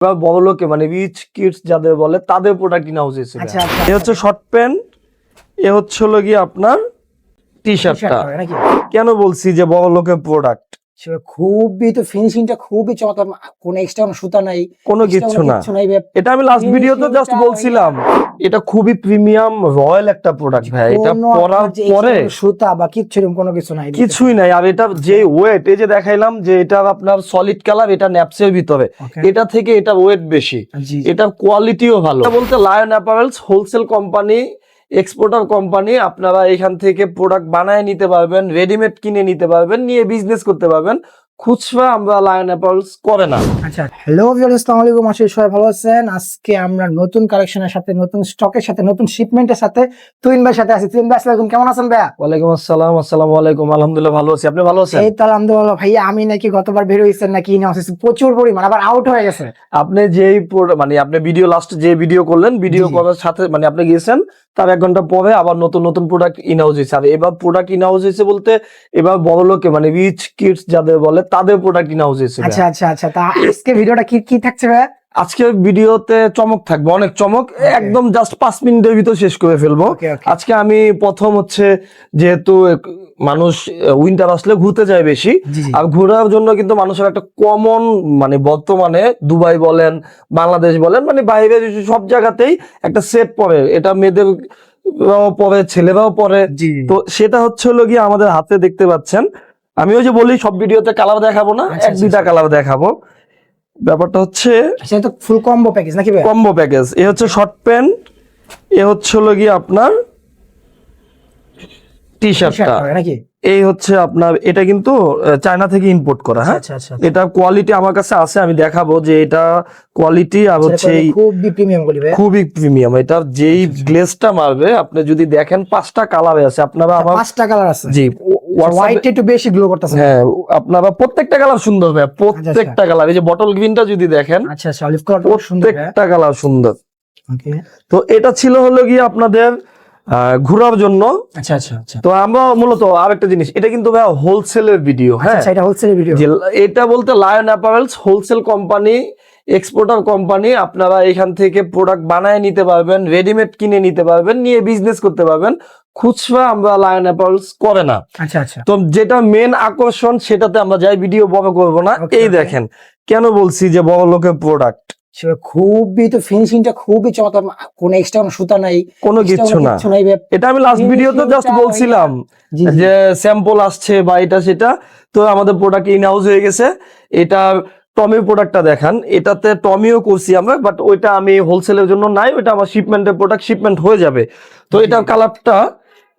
বা বড় লোকে মানে রিচ কিডস যাদের বলে তাদের প্রোডাক্ট ইন হাউস এসে আচ্ছা, আচ্ছা, এ হচ্ছে শর্ট প্যান্ট এ হচ্ছে হলো গিয়ে আপনার টি শার্টটা কেন বলছি যে বড়লোকের প্রোডাক্ট সে খুবই তো ফিনিশিংটা খুবই চমৎকার কোনো এক্সট্রা কোনো সুতা নাই কোনো কিচ্ছু না। এটা আমি লাস্ট ভিডিওতে জাস্ট বলছিলাম এটা খুবই প্রিমিয়াম রয়্যাল একটা প্রোডাক্ট ভাই এটা পরার পরে সুতা বা এরকম কোনো কিছু নাই কিছুই নাই। আর এটা যে ওয়েট এই যে দেখাইলাম যে এটা আপনার সলিড কালার এটা ন্যাপসের ভিতরে. এটা থেকে এটা ওয়েট বেশি। এটা কোয়ালিটিও ভালো। বলতে Lion apparels wholesale company exporter company আপনারা এখান থেকে প্রোডাক্ট বানায় নিতে পারবেন রেডিমেড কিনে নিতে পারবেন নিয়ে বিজনেস করতে পারবেন। খুচরা আমরা লায়ন অ্যাপারেলস করে না। আচ্ছা হ্যালো ভিউয়ার্স আসসালামু আলাইকুম। আশা করি সবাই ভালো আছেন। আজকে আমরা নতুন কালেকশনের সাথে নতুন স্টকের সাথে নতুন শিপমেন্টের সাথে তুইন ভাইয়ের সাথে আছি। তুইন ভাই আসসালামু আলাইকুম। কেমন আছেন ভাইয়া? ওয়ালাইকুম আসসালাম আসসালামু আলাইকুম। আলহামদুলিল্লাহ ভালো আছি। আপনি ভালো আছেন? এই তো আলহামদুলিল্লাহ ভাইয়া আমি নাকি গতবার বের হয়েছেন নাকি ইনে আসছে প্রচুর পরিমাণ আবার আউট হয়ে গেছে। আপনি যেই মানে আপনি ভিডিও লাস্ট যে ভিডিও করলেন ভিডিও। করার সাথে মানে আপনি গিয়েছেন তার এক ঘণ্টা পরে আবার নতুন নতুন প্রোডাক্ট ইন হাউস হয়েছে। আর এবার প্রোডাক্ট ইনহাউস হয়েছে বলতে এবার বড় লোকে মানে রিচ কিডস যাদের বলে, তাদের প্রোডাক্ট ইনহাউস হয়েছে আচ্ছা আচ্ছা আচ্ছা। তা আজকে ভিডিওটা কি কি থাকছে ভাইয়া? আজকে ভিডিওতে চমক থাকবে অনেক চমক। একদম জাস্ট পাঁচ মিনিটের ভিতর শেষ করে ফেলব। আজকে আমি প্রথম হচ্ছে যেহেতু মানুষ উইন্টার আসলে ঘুরতে যায় বেশি। আর ঘোরার জন্য কিন্তু মানুষের একটা কমন মানে বর্তমানে দুবাই বলেন বাংলাদেশ বলেন মানে বাইরে সব জায়গাতেই একটা সেট পরে। এটা মেয়েদের পরে ছেলেরাও পরে। তো সেটা হচ্ছে হলো গিয়ে আমাদের হাতে দেখতে পাচ্ছেন। আমি ওই যে বলি সব ভিডিওতে কালার দেখাবো না আচ্ছা, এক আচ্ছা, দুইটা কালার দেখাবো। ব্যাপারটা হচ্ছে সেটা তো ফুল কম্বো প্যাকেজ নাকি ভাইয়া? কম্বো প্যাকেজ এ হচ্ছে শর্ট প্যান্ট এ হচ্ছে হলো গিয়ে আপনার টি শার্টটা নাকি? এই হচ্ছে আপনার এটা কিন্তু চায়না থেকে ইম্পোর্ট করা হ্যাঁ? আচ্ছা আচ্ছা এটা কোয়ালিটি আমার কাছে আছে আমি দেখাবো যে এটা কোয়ালিটি আর হচ্ছে খুবই প্রিমিয়াম খুবই প্রিমিয়াম এটা যেই গ্লেসটা মারবে আপনি যদি দেখেন পাঁচটা কালারে আছে। আপনারা আমার পাঁচটা কালার আছে। জি হোয়াইট একটু বেশি গ্লো করতেছে। হ্যাঁ আপনারা প্রত্যেকটা কালার সুন্দর হবে প্রত্যেকটা কালার এই যে বটল গ্রিনটা যদি দেখেন আচ্ছা আচ্ছা অলিভ কালার সুন্দর প্রত্যেকটা কালার সুন্দর। ওকে তো এটা ছিল হলো গিয়ে আপনাদের ঘোরার জন্য। আচ্ছা আচ্ছা আচ্ছা। তো আমরা মূলত আরেকটা জিনিস এটা কিন্তু ভাই হোলসেলের ভিডিও হ্যাঁ। আচ্ছা এটা হোলসেল ভিডিও এটা বলতে Lion apparels wholesale company exporter company আপনারা এখান থেকে প্রোডাক্ট বানায় নিতে পারবেন রেডিমেড কিনে নিতে পারবেন নিয়ে বিজনেস করতে পারবেন। খুচরা আমরা লায়ন অ্যাপারেলস করে না। আচ্ছা আচ্ছা। তো যেটা মেন আকর্ষণ সেটাতে আমরা যাই ভিডিও বড় করব না। এই দেখেন কেন বলছি যে বড় লোকের প্রোডাক্ট খুবই তো ফিনিশিংটা খুবই চমৎকার কোনো এক্সট্রা কোনো সুতা নাই কোনো কোনো না। এটা আমি লাস্ট ভিডিওতে জাস্ট বলছিলাম যে স্যাম্পল আসছে বা এটা সেটা তো আমাদের প্রোডাক্ট ইন হাউস হয়ে গেছে। এটা টমির প্রোডাক্টটা দেখান। এটাতে টমিও করছি আমরা বাট ওইটা আমি হোলসেলের জন্য নাই ওইটা আমার শিপমেন্টের প্রোডাক্ট শিপমেন্ট হয়ে যাবে। তো জি। এটার কালারটা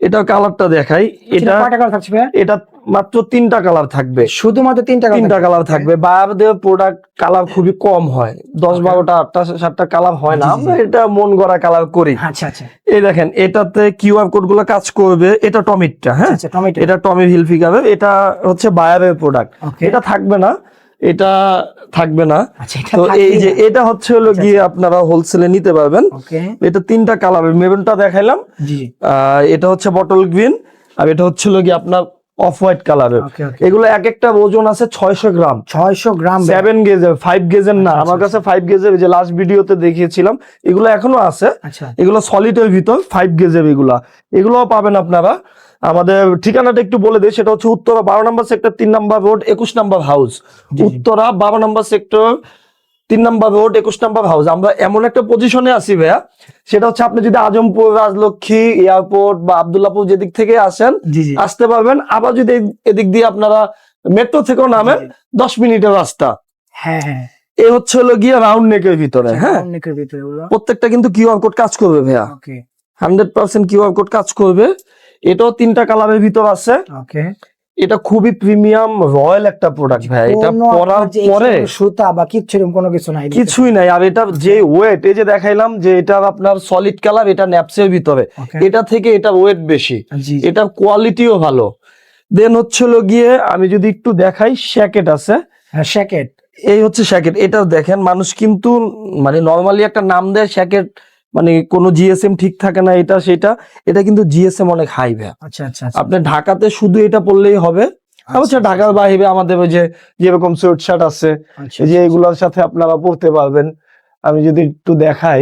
এটা কালারটা দেখাই। এটা এটা এটা মাত্র তিনটা কালার থাকবে। শুধুমাত্র তিনটা তিনটা কালার থাকবে। বাইরের প্রোডাক্ট কালার খুবই কম হয়। দশ বারোটা আটটা সাতটা কালার হয় না। আমরা এটা মন গড়া কালার করি। আচ্ছা আচ্ছা। এই দেখেন এটাতে কিউআর কোডগুলো কাজ করবে। এটা টমিটটা হ্যাঁ? আচ্ছা এটা টমি হিল হিলফিগারের এটা হচ্ছে বায়ারের প্রোডাক্ট এটা থাকবে না। এটা থাকবে না। আচ্ছা তো এই যে এটা হচ্ছে হলো আচ্ছা, গিয়ে আপনারা হোলসেলে নিতে পারবেন। এটা তিনটা কালার মেরুনটা দেখাইলাম। এটা হচ্ছে বটল গ্রিন আর এটা হচ্ছে হলো গিয়ে আপনার অফ হোয়াইট কালারের এগুলো এক একটা ওজন আছে ছয়শো গ্রাম। 600 গ্রাম। সেভেন গেজের ফাইভ গেজের না। আচ্ছা, আমার আচ্ছা, কাছে ফাইভ গেজের যে লাস্ট ভিডিওতে দেখিয়েছিলাম এগুলো এখনও আছে। আচ্ছা। এগুলো সলিডের ভিতর ফাইভ গেজের এগুলা। এগুলোও পাবেন আপনারা। আমাদের ঠিকানাটা একটু বলে দিই সেটা হচ্ছে উত্তরা বারো নম্বর সেক্টর তিন নম্বর রোড একুশ নম্বর হাউস উত্তরা বারো নম্বর সেক্টর তিন নম্বর রোড একুশ নম্বর হাউস আমরা এমন একটা পজিশনে আছি ভাইয়া সেটা হচ্ছে আপনি যদি আজমপুর রাজলক্ষ্মী এয়ারপোর্ট বা আবদুল্লাপুর যেদিক থেকে আসেন আসতে পারবেন। আবার যদি এদিক দিয়ে আপনারা মেট্রো থেকেও নামেন। দশ মিনিটের রাস্তা। হ্যাঁ হ্যাঁ। এ হচ্ছে হলো গিয়ে রাউন্ড নেকের ভিতরে হ্যাঁ? ভিতরে এগুলো প্রত্যেকটা কিন্তু কিউআর কোড কাজ করবে ভাইয়া। হান্ড্রেড পার্সেন্ট কিউআর কোড কাজ করবে। এটাও তিনটা কালারের ভিতর আছে। ওকে এটা খুবই প্রিমিয়াম রয়্যাল একটা প্রোডাক্ট ভাই। এটা পরার পরে সুতা বা এরকম কোনো কিছু নাই কিছুই নাই। আর এটা যে ওয়েট এই যে দেখাইলাম যে এটা আপনার সলিড কালার এটা ন্যাপসের ভিতরে। এটা থেকে এটা ওয়েট বেশি। এটার কোয়ালিটিও ভালো। দেন হচ্ছিল গিয়ে আমি যদি একটু দেখাই শ্যাকেট আছে। হ্যাঁ শ্যাকেট এই হচ্ছে শ্যাকেট এটা দেখেন মানুষ কিন্তু মানে নর্মালি একটা নাম দেয় শ্যাকেট মানে কোনো জিএসএম ঠিক থাকে না এটা সেটা এটা কিন্তু জিএসএম অনেক হাই ভাই আচ্ছা আচ্ছা আচ্ছা। আপনি ঢাকাতে শুধু এটা পড়লেই হবে। হচ্ছে ঢাকার বাইরে আমাদের ওই যে যেরকম সোয়েট শার্ট আছে আচ্ছা, যে এগুলোর সাথে আপনারা পড়তে পারবেন। আমি যদি একটু দেখাই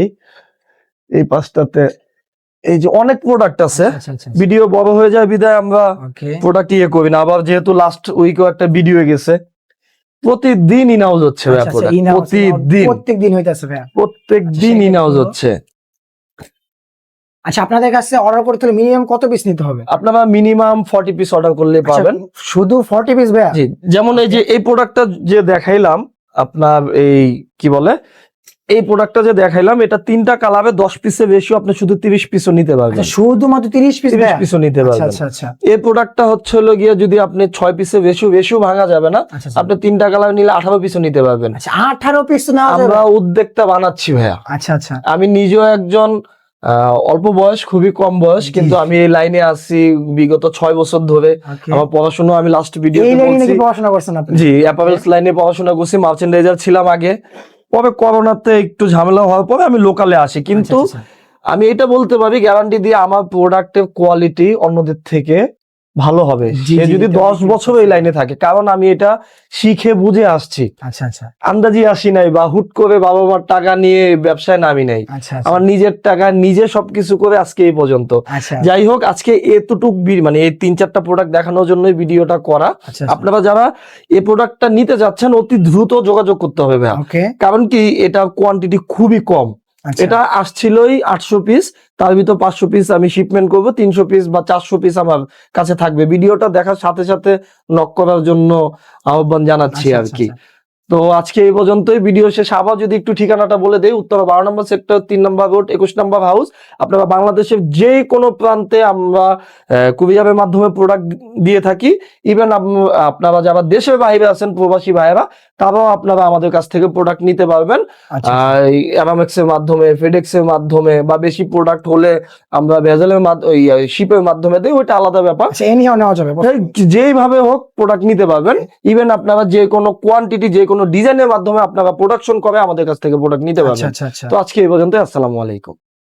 এই পাঁচটাতে এই যে অনেক প্রোডাক্ট আছে। আচ্ছা আচ্ছা ভিডিও বড় হয়ে যায় বিদায় আমরা প্রোডাক্ট ইয়ে করি না। আবার যেহেতু লাস্ট উইকেও একটা ভিডিও গেছে। প্রতিদিন ইনাউজ হচ্ছে আচ্ছা, প্রতিদিন। প্রত্যেক দিন হইতেছে প্রত্যেক দিন ইনাউজ হচ্ছে। আচ্ছা আপনাদের কাছে অর্ডার করতে হলে মিনিমাম কত পিস নিতে হবে? আপনারা মিনিমাম ফর্টি পিস অর্ডার করলে আচ্ছা, পাবেন। শুধু ফর্টি পিস ভাইয়া? জি যেমন এই যে এই প্রোডাক্টটা যে দেখাইলাম আপনার এই কি বলে? এই প্রোডাক্টটা যে দেখাইলাম এটা তিনটা কালারে দশ পিসের বেশি আপনি শুধু তিরিশ পিসও নিতে পারবেন। আচ্ছা শুধুমাত্র তিরিশ পিস তিরিশ ভাইয়া? পিসও নিতে আচ্ছা পারবেন। আচ্ছা আচ্ছা। এই প্রোডাক্টটা হচ্ছে হলো গিয়ে যদি আপনি ছয় পিসে বেশি বেশিও ভাঙা যাবে না। আপনি তিনটা কালার নিলে আঠারো পিসও নিতে পারবেন। আচ্ছা আঠারো পিস না আমরা উদ্যোক্তা বানাচ্ছি ভাইয়া। আচ্ছা আচ্ছা। আমি নিজেও একজন অল্প বয়স খুবই কম বয়স কিন্তু আমি এই লাইনে আছি বিগত ছয় বছর ধরে। আমার পড়াশোনা আমি লাস্ট ভিডিও পড়াশোনা করছেন জি অ্যাপারেলস লাইনে পড়াশোনা করছি মার্চেন্ডাইজার ছিলাম আগে। পরে করোনাতে একটু ঝামেলা হওয়ার পরে আমি লোকালে আসি। কিন্তু আচ্ছা, আচ্ছা। আমি এটা বলতে পারি গ্যারান্টি দিয়ে আমার প্রোডাক্টের কোয়ালিটি অন্যদের থেকে ভালো হবে। সে যদি দশ বছর। এই লাইনে থাকে কারণ আমি এটা শিখে বুঝে আসছি। আচ্ছা আচ্ছা। আন্দাজি আসি নাই বা হুট করে বাবা মার টাকা নিয়ে ব্যবসায় নামি নাই। আচ্ছা আমার নিজের টাকা নিজে সবকিছু করে আজকে এই পর্যন্ত। আচ্ছা। যাই হোক আজকে এতটুক মানে এই তিন চারটা প্রোডাক্ট দেখানোর জন্যই ভিডিওটা করা। আচ্ছা আপনারা যারা এই প্রোডাক্টটা নিতে যাচ্ছেন অতি দ্রুত যোগাযোগ করতে হবে কারণ কি এটা কোয়ান্টিটি খুবই কম। আচ্ছা এটা আসছিলই আটশো পিস তার ভিতর পাঁচশো পিস আমি শিপমেন্ট করব তিনশো পিস বা চারশো পিস আমার কাছে থাকবে। ভিডিওটা দেখার সাথে সাথে নক করার জন্য আহ্বান জানাচ্ছি আচ্ছা, আর আচ্ছা, কি। আচ্ছা। তো আজকে এই পর্যন্তই। ভিডিও শেষ আবার যদি একটু ঠিকানাটা বলে দেই উত্তর বারো নম্বর সেক্টর তিন নম্বর রোড একুশ নম্বর হাউস। আপনারা বাংলাদেশের যে কোনো প্রান্তে আমরা কুরিয়ারের মাধ্যমে প্রোডাক্ট দিয়ে থাকি। ইভেন আপনারা যারা দেশের বাইরে আছেন প্রবাসী ভাইয়েরা তারাও আপনারা আমাদের কাছ থেকে প্রোডাক্ট নিতে পারবেন। আচ্ছা। অ্যামামেক্স এর মাধ্যমে ফেডেক্স এর মাধ্যমে বা বেশি প্রোডাক্ট হলে আমরা ভেজালের মাধ্যমে শিপের মাধ্যমে দিই ওইটা আলাদা ব্যাপার। আচ্ছা নেওয়া যাবে যেইভাবে হোক প্রোডাক্ট নিতে পারবেন। ইভেন আপনারা যে কোনো কোয়ান্টিটি যে কোনো ডিজাইনের মাধ্যমে আপনারা প্রোডাকশন করে আমাদের কাছ থেকে প্রোডাক্ট নিতে আচ্ছা পারবেন। আচ্ছা আচ্ছা। তো আজকে এই পর্যন্ত আসসালামু আলাইকুম।